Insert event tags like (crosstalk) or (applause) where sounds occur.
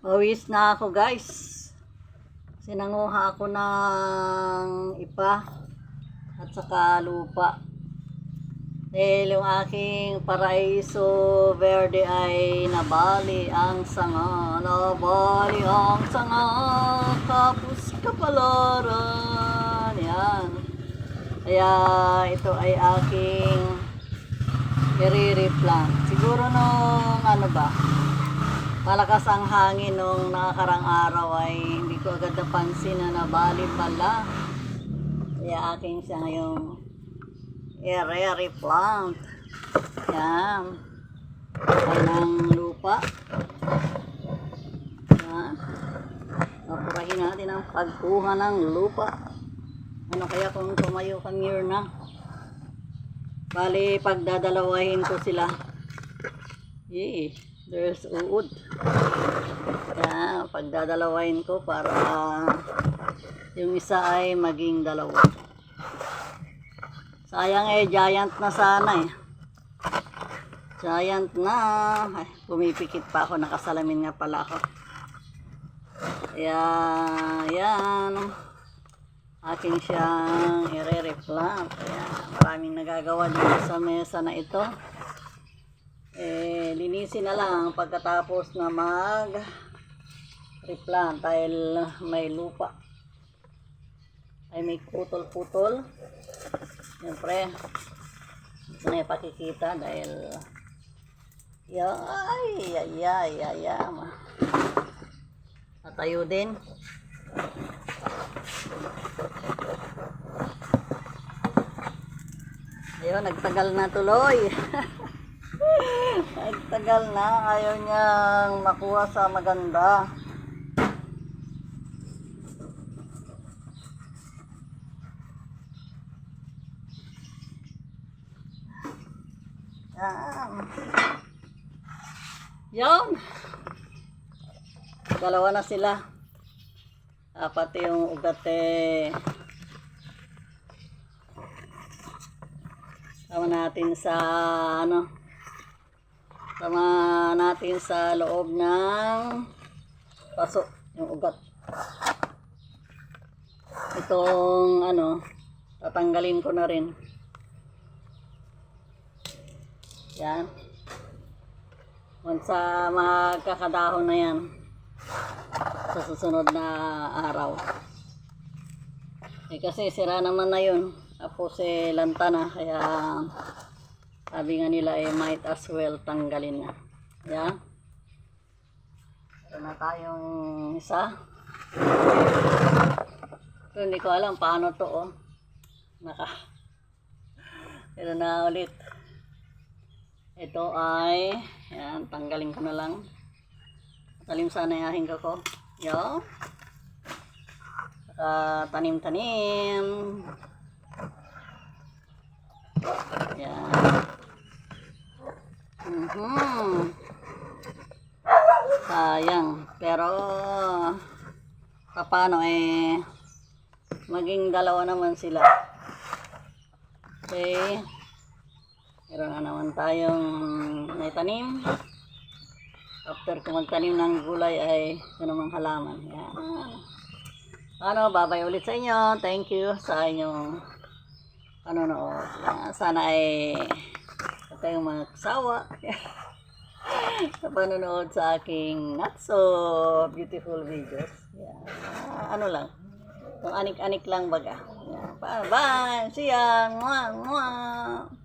Pawis na ako guys. Sinanguha ako ng ipa at saka lupa. Dahil yung aking paraiso verde ay nabali ang sanga. Nabali ang sanga. Kapus kapalaran. Yan. Kaya ito ay aking i-replant. Siguro nung ano ba, malakas ang hangin nung nakakarang araw ay hindi ko agad napansin na nabali pala. Kaya aking siya ngayong i plant. Yan. Ay ng lupa. Yan. Papurahin natin ang pagkuha ng lupa. Ano kaya kung tumayo kang year na? Bali, pagdadalawahin ko sila. Yee, there's uod. Kaya, pagdadalawahin ko para yung isa ay maging dalawa. Sayang eh, giant na sana eh. Giant na. Ay, pumipikit pa ako, nakasalamin nga pala ako. Kaya, yan. Aking siyang ire-replant. Kaya, maraming nagagawa dito sa mesa na ito. Eh, linisin na lang pagkatapos na mag replant dahil may lupa. Ay may putol-putol. Siyempre, may pakikita dahil yay, yay, yay, yay, yay. Natayo din. Ayun, nagtagal na tuloy. (laughs) nagtagal na. Ayaw niyang makuha sa maganda. Yan. Yan. Dalawa na sila. Apat yung ugat eh. Sama natin sa ano. Sama natin sa loob ng paso yung ugat. Itong ano, tatanggalin ko na rin. Yan. Once sa magkakadahon na yan sa susunod na araw. Eh kasi sira naman na yun. Tapos eh lanta na. Kaya sabi nga nila eh might as well tanggalin na. Yan. Meron na tayong isa. So, hindi ko alam paano to oh. Naka. Pero na ulit. Ito ay, yan, tanggalin ko na lang. Talim sana yung aking kako. Yo. Saka tanim-tanim. Yan. Mhm. Sayang. Pero, paano eh, maging dalawa naman sila. Okay. Meron na naman tayong may tanim. After ko magtanim ng gulay ay ito namang halaman. Yan. Ano, babay ulit sa inyo. Thank you sa inyong panonood. Sana ay kayong magsawa (laughs) sa panonood sa aking not so beautiful videos. Yan. Ano lang. Yung anik-anik lang baga. Yan. Bye. Bye. See ya. Mwah, mwah.